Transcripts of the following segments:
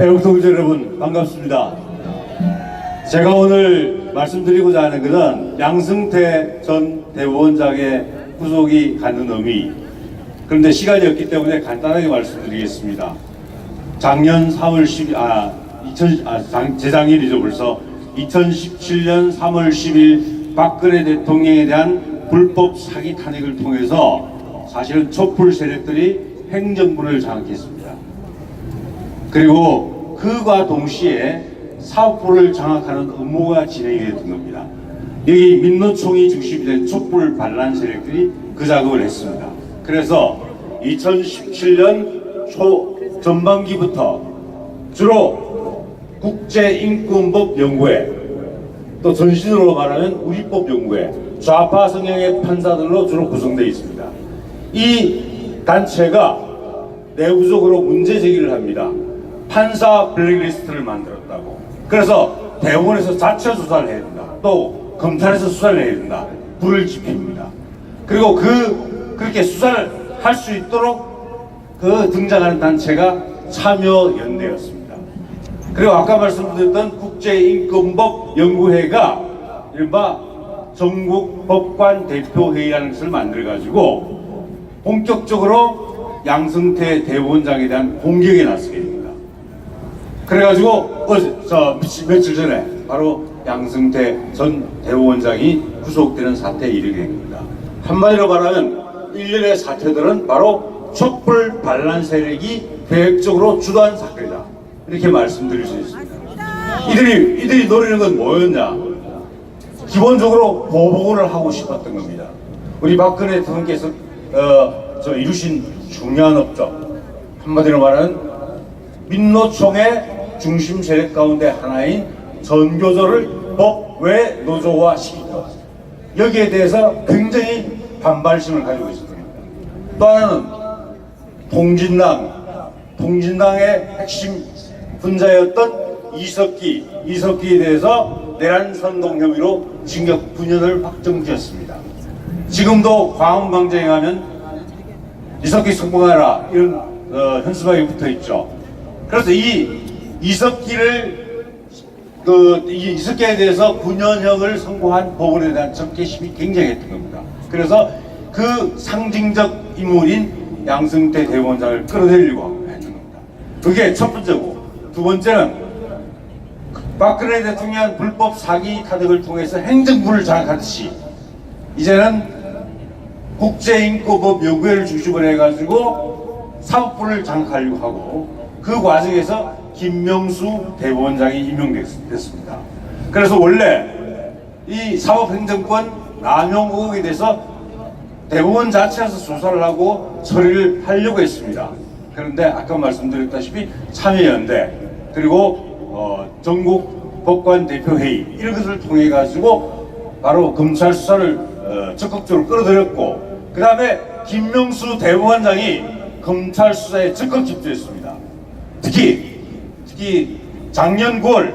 애국동지 여러분 반갑습니다. 제가 오늘 말씀드리고자 하는 것은 양승태 전 대법원장의 구속이 갖는 의미 그런데 시간이 없기 때문에 간단하게 말씀드리겠습니다. 작년 3월 10일 아, 2000, 아 장- 재작년이죠 벌써 2017년 3월 10일 박근혜 대통령에 대한 불법 사기 탄핵을 통해서 사실은 촛불 세력들이 행정부를 장악했습니다. 그리고 그와 동시에 사업부를 장악하는 업무가 진행이 됐던 겁니다. 여기 민노총이 중심이 된 촛불 반란 세력들이 그 작업을 했습니다. 그래서 2017년 초 전반기부터 주로 국제인권법 연구회 또 전신으로 말하면 우리법 연구회 좌파 성향의 판사들로 주로 구성되어 있습니다. 이 단체가 내부적으로 문제 제기를 합니다. 판사 블랙리스트를 만들었다고. 그래서 대법원에서 자체 수사를 해야 된다. 또 검찰에서 수사를 해야 된다. 불을 지핍니다. 그리고 그 그렇게 수사를 할 수 있도록 그 등장하는 단체가 참여연대였습니다. 그리고 아까 말씀드렸던 국제인권법 연구회가 이른바 전국 법관 대표회의라는 것을 만들어가지고 본격적으로 양승태 대법원장에 대한 공격에 나서게 됩니다. 그래가지고 어제 저 며칠, 전에 바로 양승태 전 대법원장이 구속되는 사태에 이르게 됩니다. 한마디로 말하면 일련의 사태들은 바로 촛불 반란 세력이 계획적으로 주도한 사건이다. 이렇게 말씀드릴 수 있습니다. 이들이 이들이 노리는 건 뭐였냐? 기본적으로 보복을 하고 싶었던 겁니다. 우리 박근혜 대통령께서 어, 저 이루신 중요한 업적 한마디로 말하면 민노총의 중심 세력 가운데 하나인 전교조를 법 외 노조화 시키다. 여기에 대해서 굉장히 반발심을 가지고 있습니다. 또 하나는 통진당, 통진당의 핵심 분자였던 이석기, 이석기에 대해서 내란 선동 혐의로 징역 9년을 확정지었습니다. 지금도 광화문 광장에 가면 이석기 성공하라 이런 어, 현수막이 붙어 있죠. 그래서 이 이석기를 그 이- 이석기에 대해서 9년형을 선고한 법원에 대한 적개심이 굉장했던 겁니다. 그래서 그 상징적 인물인 양승태 대법원장을 끌어내리려고 했던 겁니다. 그게 첫 번째고 두 번째는 박근혜 대통령 불법 사기 타득을 통해서 행정부를 장악하듯이 이제는 국제인권법 연구회를 중심으로 해가지고 사법부를 장악하려고 하고 그 과정에서 김명수 대법원장이 임명됐습니다. 그래서 원래 이 사법행정권 남용 의혹에 대해서 대법원 자체에서 수사를 하고 처리를 하려고 했습니다. 그런데 아까 말씀드렸다시피 참여연대 그리고 어, 전국 법관 대표회의 이런 것을 통해 가지고 바로 검찰 수사를 어, 적극적으로 끌어들였고 그 다음에 김명수 대법원장이 검찰 수사에 적극 집중했습니다. 특히 특히 작년 9월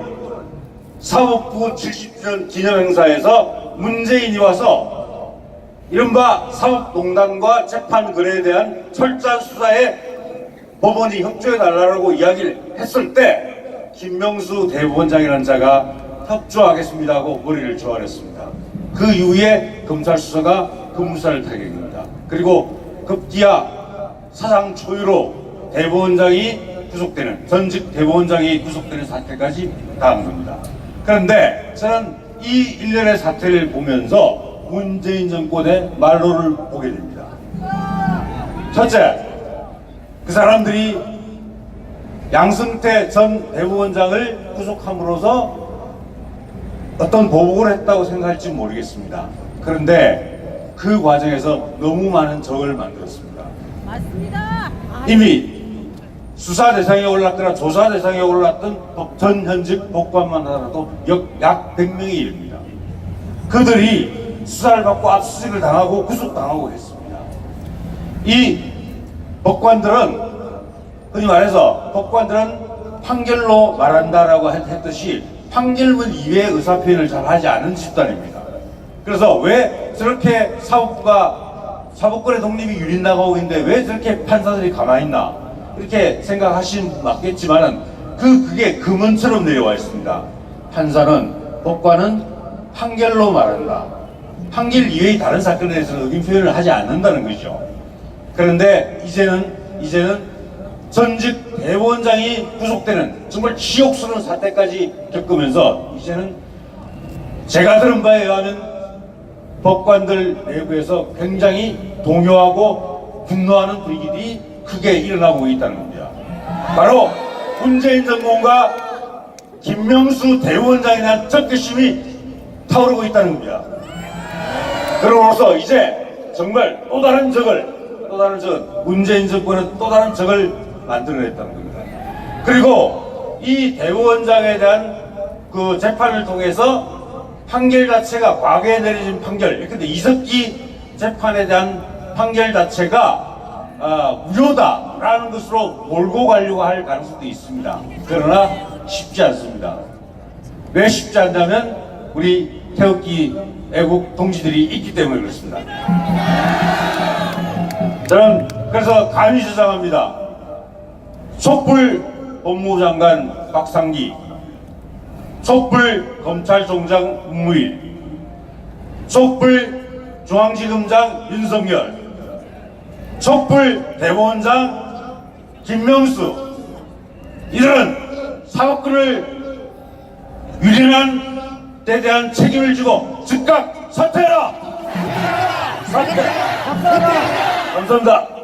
사법부 70주년 기념행사에서 문재인이 와서 이른바 사법농단과 재판거래에 대한 철저한 수사에 법원이 협조해달라고 이야기를 했을 때 김명수 대법원장이라는 자가 협조하겠습니다 하고 머리를 조아렸습니다. 그 이후에 검찰 수사가 급무사를 타게 됩니다. 그리고 급기야 사상 초유로 대법원장이 구속되는 전직 대법원장이 구속되는 사태까지 당한 겁니다. 그런데 저는 이 일련의 사태를 보면서 문재인 정권의 말로를 보게 됩니다. 첫째, 그 사람들이 양승태 전 대법원장을 구속함으로써 어떤 보복을 했다고 생각할지 모르겠습니다. 그런데 그 과정에서 너무 많은 적을 만들었습니다. 맞습니다. 이미 수사 대상에 올랐거나 조사 대상에 올랐던 법- 전 현직 법관만 하더라도 역, 약 100명이 이릅니다. 그들이 수사를 받고 압수수색을 당하고 구속당하고 했습니다. 이 법관들은 흔히 말해서 법관들은 판결로 말한다라고 했- 했듯이 판결문 이외의 의사표현을 잘 하지 않은 집단입니다. 그래서 왜 저렇게 사법부가 사법권의 독립이 유린나가고 있는데 왜 저렇게 판사들이 가만히 있나 이렇게 생각하시는 분 맞겠지만은 그 그게 금은처럼 내려와 있습니다. 판사는 법관은 판결로 말한다. 판결 이외의 다른 사건에 대해서는 의견 표현을 하지 않는다는 거죠. 그런데 이제는 이제는 전직 대법원장이 구속되는 정말 지옥스러운 사태까지 겪으면서 이제는 제가 들은 바에 의하면 법관들 내부에서 굉장히 동요하고 분노하는 분위기들이 크게 일어나고 있다는 겁니다. 바로 문재인 정부가 김명수 대법원장에 대한 적개심이 타오르고 있다는 겁니다. 그러고서 이제 정말 또 다른 적을 또 다른 적 문재인 정권은 또 다른 적을 만들어냈다는 겁니다. 그리고 이 대법원장에 대한 그 재판을 통해서 판결 자체가 과거에 내려진 판결, 근데 이석기 재판에 대한 판결 자체가 아, 무효다라는 것으로 몰고 가려고 할 가능성도 있습니다. 그러나 쉽지 않습니다. 왜 쉽지 않냐면 우리 태극기 애국 동지들이 있기 때문에 그렇습니다. 저는 그래서 감히 주장합니다. 촛불 법무장관 박상기, 촛불 검찰총장 문무일, 촛불 중앙지검장 윤석열, 촛불 대법원장 김명수 이들은 사법권을 유린한 데 대한 책임을 지고 즉각 사퇴해라! 사퇴! 감사합니다.